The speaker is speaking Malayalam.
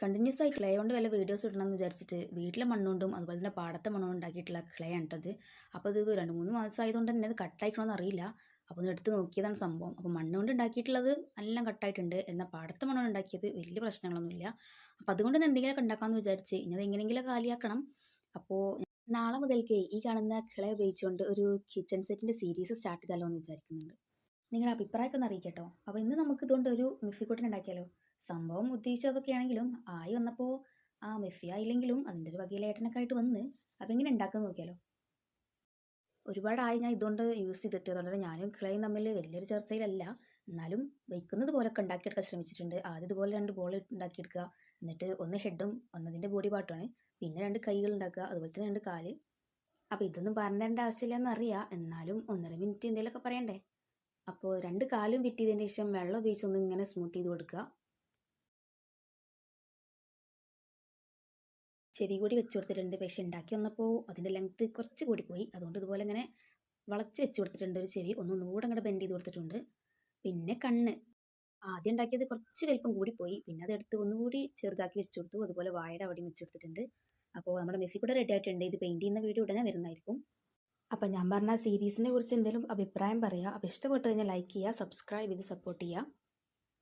കണ്ടിന്യൂസ് ആയി ക്ലേ കൊണ്ട് വല്ല വീഡിയോസ് ഇടണമെന്ന് വിചാരിച്ചിട്ട് വീട്ടിലെ മണ്ണുകൊണ്ടും അതുപോലെ തന്നെ പാടത്തെ മണ്ണുകൊണ്ട് ഉണ്ടാക്കിയിട്ടുള്ള ക്ലേ ആണ് കേട്ടത് അപ്പോൾ ഇത് രണ്ട് മൂന്ന് മാസം ആയതുകൊണ്ട് തന്നെ അത് കട്ടായിക്കണമെന്ന് അറിയില്ല. അപ്പോൾ ഒന്ന് എടുത്ത് നോക്കിയതാണ് സംഭവം. അപ്പോൾ മണ്ണ് കൊണ്ട് ഉണ്ടാക്കിയിട്ടുള്ളത് എല്ലാം കട്ടായിട്ടുണ്ട് എന്നാൽ പാടത്തെ മണ്ണുകൊണ്ട് ഉണ്ടാക്കിയത് വലിയ പ്രശ്നങ്ങളൊന്നുമില്ല. അപ്പോൾ അതുകൊണ്ട് തന്നെ എന്തെങ്കിലുമൊക്കെ ഉണ്ടാക്കാമെന്ന് വിചാരിച്ച് ഇനി അത് എങ്ങനെയെങ്കിലും കാലിയാക്കണം. അപ്പോൾ നാളെ മുതൽക്ക് ഈ കാണുന്ന ക്ലേ ഉപയോഗിച്ചുകൊണ്ട് ഒരു കിച്ചൺ സെറ്റിന്റെ സീരീസ് സ്റ്റാർട്ട് ചെയ്താലോ എന്ന് വിചാരിക്കുന്നുണ്ട്. നിങ്ങളുടെ അഭിപ്രായമൊക്കെ ഒന്ന് അറിയിക്കട്ടോ. അപ്പോൾ ഇന്ന് നമുക്ക് ഇതുകൊണ്ട് ഒരു മിഫിക്കൂട്ടൻ ഉണ്ടാക്കിയാലോ? സംഭവം ഉദ്ദേശിച്ചതൊക്കെ ആണെങ്കിലും ആയി വന്നപ്പോൾ ആ മെഫിയായില്ലെങ്കിലും അതിന്റെ ഒരു വകയിലേട്ടനൊക്കെ ആയിട്ട് വന്ന് അത് എങ്ങനെ ഉണ്ടാക്കാൻ നോക്കിയാലോ. ഒരുപാടായി ഞാൻ ഇതുകൊണ്ട് യൂസ് ചെയ്തിട്ട് അതുകൊണ്ട് ഞാനും കിളയും തമ്മിൽ വലിയൊരു ചർച്ചയിലല്ല. എന്നാലും വയ്ക്കുന്നത് പോലൊക്കെ ഉണ്ടാക്കിയെടുക്കാൻ ശ്രമിച്ചിട്ടുണ്ട്. ആദ്യം ഇതുപോലെ രണ്ട് ബോൾ ഉണ്ടാക്കിയെടുക്കുക. എന്നിട്ട് ഒന്ന് ഹെഡും ഒന്നതിന്റെ ബോഡി പാർട്ടുമാണ് പിന്നെ രണ്ട് കൈകൾ ഉണ്ടാക്കുക. അതുപോലെ തന്നെ രണ്ട് കാൽ. അപ്പോൾ ഇതൊന്നും പറഞ്ഞേണ്ട ആവശ്യമില്ലെന്ന് അറിയാം. എന്നാലും ഒന്നര മിനിറ്റ് എന്തെങ്കിലുമൊക്കെ പറയണ്ടേ. അപ്പോൾ രണ്ട് കാലും ഫിറ്റ് ചെയ്തതിന് ശേഷം വെള്ളം ഉപയോഗിച്ച് ഒന്ന് ഇങ്ങനെ സ്മൂത്ത് ചെയ്ത് കൊടുക്കുക. ചെവി കൂടി വെച്ച് കൊടുത്തിട്ടുണ്ട്. പക്ഷേ ഉണ്ടാക്കി വന്നപ്പോൾ അതിന്റെ ലെങ്ത്ത് കുറച്ച് കൂടി പോയി അതുകൊണ്ട് ഇതുപോലെ ഇങ്ങനെ വളച്ച് വെച്ച് കൊടുത്തിട്ടുണ്ട് ഒരു ചെവി. ഒന്ന് ഒന്നുകൂടെ അങ്ങോട്ട് ബെൻഡ് ചെയ്ത് കൊടുത്തിട്ടുണ്ട്. പിന്നെ കണ്ണ്. ആദ്യം ഉണ്ടാക്കിയത് കുറച്ച് വലിപ്പം കൂടിപ്പോയി. പിന്നെ അതെടുത്ത് ഒന്നുകൂടി ചെറുതാക്കി വെച്ച് കൊടുത്തു. അതുപോലെ വായയുടെ അവിടെയും വെച്ച് കൊടുത്തിട്ടുണ്ട്. അപ്പോൾ നമ്മുടെ മെസ്സി കൂടെ റെഡി ആയിട്ടുണ്ട്. ഇത് പെയിന്റ് ചെയ്യുന്ന വീഡിയോ ഉടനെ വരുന്നതായിരിക്കും. അപ്പം ഞാൻ പറഞ്ഞ സീരീസിനെ കുറിച്ച് എന്തെങ്കിലും അഭിപ്രായം പറയുക അപ്പോൾ ഇഷ്ടപ്പെട്ട് കഴിഞ്ഞാൽ ലൈക്ക് ചെയ്യുക സബ്സ്ക്രൈബ് ചെയ്ത് സപ്പോർട്ട് ചെയ്യുക